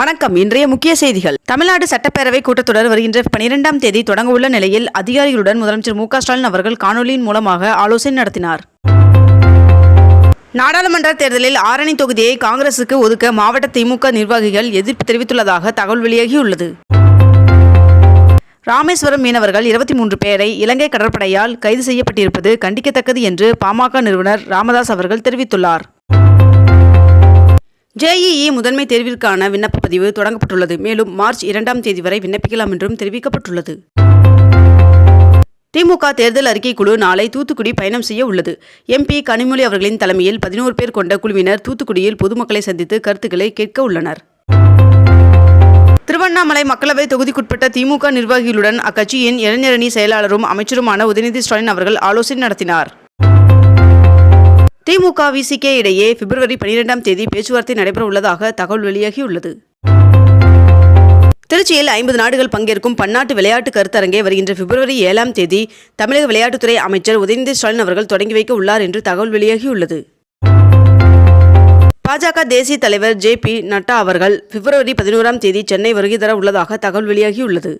வணக்கம். இன்றைய முக்கிய செய்திகள். தமிழ்நாடு சட்டப்பேரவை கூட்டத்தொடர் வருகின்ற பனிரெண்டாம் தேதி தொடங்க உள்ள நிலையில் அதிகாரிகளுடன் முதலமைச்சர் மு ஸ்டாலின் அவர்கள் காணொலியின் மூலமாக ஆலோசனை நடத்தினார். நாடாளுமன்ற தேர்தலில் ஆரணி தொகுதியை காங்கிரசுக்கு ஒதுக்க மாவட்ட திமுக நிர்வாகிகள் எதிர்ப்பு தெரிவித்துள்ளதாக தகவல் வெளியாகியுள்ளது. ராமேஸ்வரம் மீனவர்கள் இருபத்தி மூன்று பேரை இலங்கை கடற்படையால் கைது செய்யப்பட்டிருப்பது கண்டிக்கத்தக்கது என்று பாமக நிறுவனர் ராமதாஸ் அவர்கள் தெரிவித்துள்ளார். ஜேஇஇ முதன்மை தேர்விற்கான விண்ணப்ப பதிவு தொடங்கப்பட்டுள்ளது. மேலும் மார்ச் இரண்டாம் தேதி வரை விண்ணப்பிக்கலாம் என்றும் தெரிவிக்கப்பட்டுள்ளது. திமுக தேர்தல் அறிக்கை குழு நாளை தூத்துக்குடி பயணம் செய்ய உள்ளது. எம்பி கனிமொழி அவர்களின் தலைமையில் பதினோரு பேர் கொண்ட குழுவினர் தூத்துக்குடியில் பொதுமக்களை சந்தித்து கருத்துக்களை கேட்க உள்ளனர். திருவண்ணாமலை மக்களவை தொகுதிக்குட்பட்ட திமுக நிர்வாகிகளுடன் அக்கட்சியின் இளைஞரணி செயலாளரும் அமைச்சருமான உதயநிதி ஸ்டாலின் அவர்கள் ஆலோசனை நடத்தினார். திமுக விசிகே இடையே பிப்ரவரி பனிரெண்டாம் தேதி பேச்சுவார்த்தை நடைபெற உள்ளதாக தகவல் வெளியாகியுள்ளது. திருச்சியில் ஐம்பது நாடுகள் பங்கேற்கும் பன்னாட்டு விளையாட்டு கருத்தரங்கை வருகின்ற பிப்ரவரி ஏழாம் தேதி தமிழக விளையாட்டுத்துறை அமைச்சர் உதயநிதி ஸ்டாலின் அவர்கள் தொடங்கி வைக்க உள்ளார் என்று தகவல் வெளியாகியுள்ளது. பாஜக தேசிய தலைவர் ஜே பி நட்டா அவர்கள் பிப்ரவரி பதினோராம் தேதி சென்னை வருகை தர உள்ளதாக தகவல் வெளியாகியுள்ளது.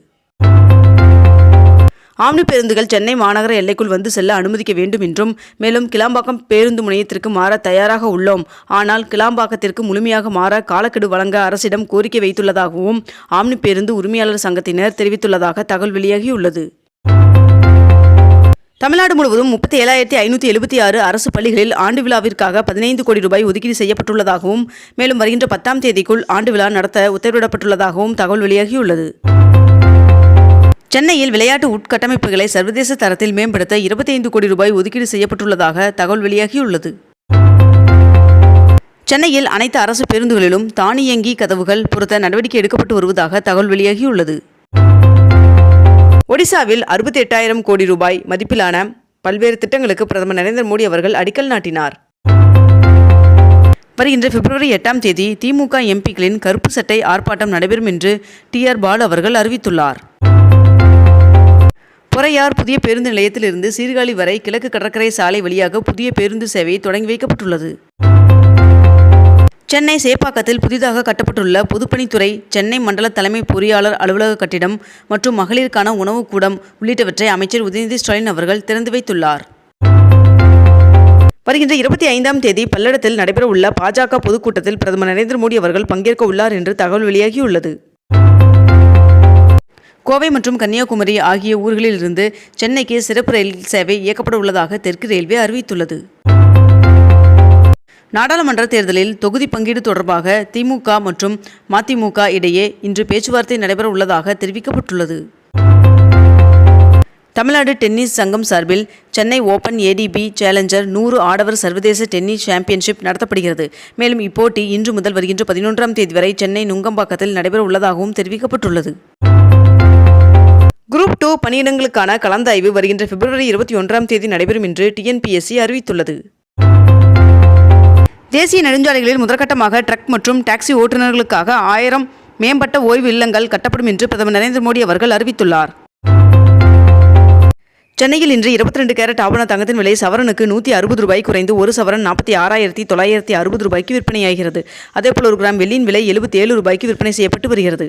ஆம்னி பேருந்துகள் சென்னை மாநகர எல்லைக்குள் வந்து செல்ல அனுமதிக்க வேண்டும் என்றும் மேலும் கிளாம்பாக்கம் பேருந்து முனையத்திற்கு மாற தயாராக உள்ளோம். ஆனால் கிளாம்பாக்கத்திற்கு முழுமையாக மாற காலக்கெடு வழங்க அரசிடம் கோரிக்கை வைத்துள்ளதாகவும் ஆம்னி பேருந்து உரிமையாளர் சங்கத்தினர் தெரிவித்துள்ளதாக தகவல் வெளியாகியுள்ளது. தமிழ்நாடு முழுவதும் முப்பத்தி ஏழாயிரத்தி ஐநூற்றி எழுபத்தி ஆறு அரசு பள்ளிகளில் ஆண்டு விழாவிற்காக பதினைந்து கோடி ரூபாய் ஒதுக்கீடு செய்யப்பட்டுள்ளதாகவும் மேலும் வருகின்ற பத்தாம் தேதிக்குள் ஆண்டு விழா நடத்த உத்தரவிடப்பட்டுள்ளதாகவும் தகவல் வெளியாகியுள்ளது. சென்னையில் விளையாட்டு உட்கட்டமைப்புகளை சர்வதேச தரத்தில் மேம்படுத்த இருபத்தி ஐந்து கோடி ரூபாய் ஒதுக்கீடு செய்யப்பட்டுள்ளதாக தகவல் வெளியாகியுள்ளது. சென்னையில் அனைத்து அரசு பேருந்துகளிலும் தானியங்கி கதவுகள் பொருத்த நடவடிக்கை எடுக்கப்பட்டு வருவதாக தகவல் வெளியாகியுள்ளது. ஒடிசாவில் அறுபத்தி எட்டாயிரம் கோடி ரூபாய் மதிப்பிலான பல்வேறு திட்டங்களுக்கு பிரதமர் நரேந்திர மோடி அவர்கள் அடிக்கல் நாட்டினார். வருகின்ற பிப்ரவரி எட்டாம் தேதி திமுக எம்பிக்களின் கருப்பு சட்டை ஆர்ப்பாட்டம் நடைபெறும் என்று டி ஆர் பாலு அவர்கள் அறிவித்துள்ளார். பொறையார் புதிய பேருந்து நிலையத்திலிருந்து சீர்காழி வரை கிழக்கு கடற்கரை சாலை வழியாக புதிய பேருந்து சேவை தொடங்கி வைக்கப்பட்டுள்ளது. சென்னை சேப்பாக்கத்தில் புதிதாக கட்டப்பட்டுள்ள பொதுப்பணித்துறை சென்னை மண்டல தலைமை பொறியாளர் அலுவலக கட்டிடம் மற்றும் மகளிருக்கான உணவுக் கூடம் உள்ளிட்டவற்றை அமைச்சர் உதயநிதி ஸ்டாலின் அவர்கள் திறந்து வைத்துள்ளார். வருகின்ற இருபத்தி ஐந்தாம் தேதி பல்லடத்தில் நடைபெறவுள்ள பாஜக பொதுக்கூட்டத்தில் பிரதமர் நரேந்திர மோடி அவர்கள் பங்கேற்க உள்ளார் என்று தகவல் வெளியாகியுள்ளது. கோவை மற்றும் கன்னியாகுமரி ஆகிய ஊர்களிலிருந்து சென்னைக்கு சிறப்பு ரயில் சேவை இயக்கப்பட உள்ளதாக தெற்கு ரயில்வே அறிவித்துள்ளது. நாடாளுமன்ற தேர்தலில் தொகுதி பங்கீடு தொடர்பாக திமுக மற்றும் மதிமுக இடையே இன்று பேச்சுவார்த்தை நடைபெற உள்ளதாக தெரிவிக்கப்பட்டுள்ளது. தமிழ்நாடு டென்னிஸ் சங்கம் சார்பில் சென்னை ஓபன் ஏடிபி சேலஞ்சர் நூறு ஆடவர் சர்வதேச டென்னிஸ் சாம்பியன்ஷிப் நடத்தப்படுகிறது. மேலும் இப்போட்டி இன்று முதல் வருகின்ற பதினொன்றாம் தேதி வரை சென்னை நுங்கம்பாக்கத்தில் நடைபெற உள்ளதாகவும் தெரிவிக்கப்பட்டுள்ளது. குரூப் டூ பணியிடங்களுக்கான கலந்தாய்வு வருகின்ற பிப்ரவரி இருபத்தி ஒன்றாம் தேதி நடைபெறும் என்று டிஎன்பிஎஸ்சி அறிவித்துள்ளது. தேசிய நெடுஞ்சாலைகளில் முதற்கட்டமாக ட்ரக் மற்றும் டாக்ஸி ஓட்டுநர்களுக்காக ஆயிரம் மேம்பட்ட ஓய்வு இல்லங்கள் கட்டப்படும் என்று பிரதமர் நரேந்திர மோடி அவர்கள் அறிவித்துள்ளார். சென்னையில் இன்று இருபத்தி ரெண்டு கேரட் ஆபண தங்கத்தின் விலை சவரனுக்கு நூற்றி அறுபது ரூபாய் குறைந்து ஒரு சவரன் நாற்பத்தி ஆறாயிரத்தி தொள்ளாயிரத்தி அறுபது ரூபாய்க்கு விற்பனையாகிறது. அதேபோல் ஒரு கிராம் வெள்ளியின் விலை எழுபத்தி ஏழு ரூபாய்க்கு விற்பனை செய்யப்பட்டு வருகிறது.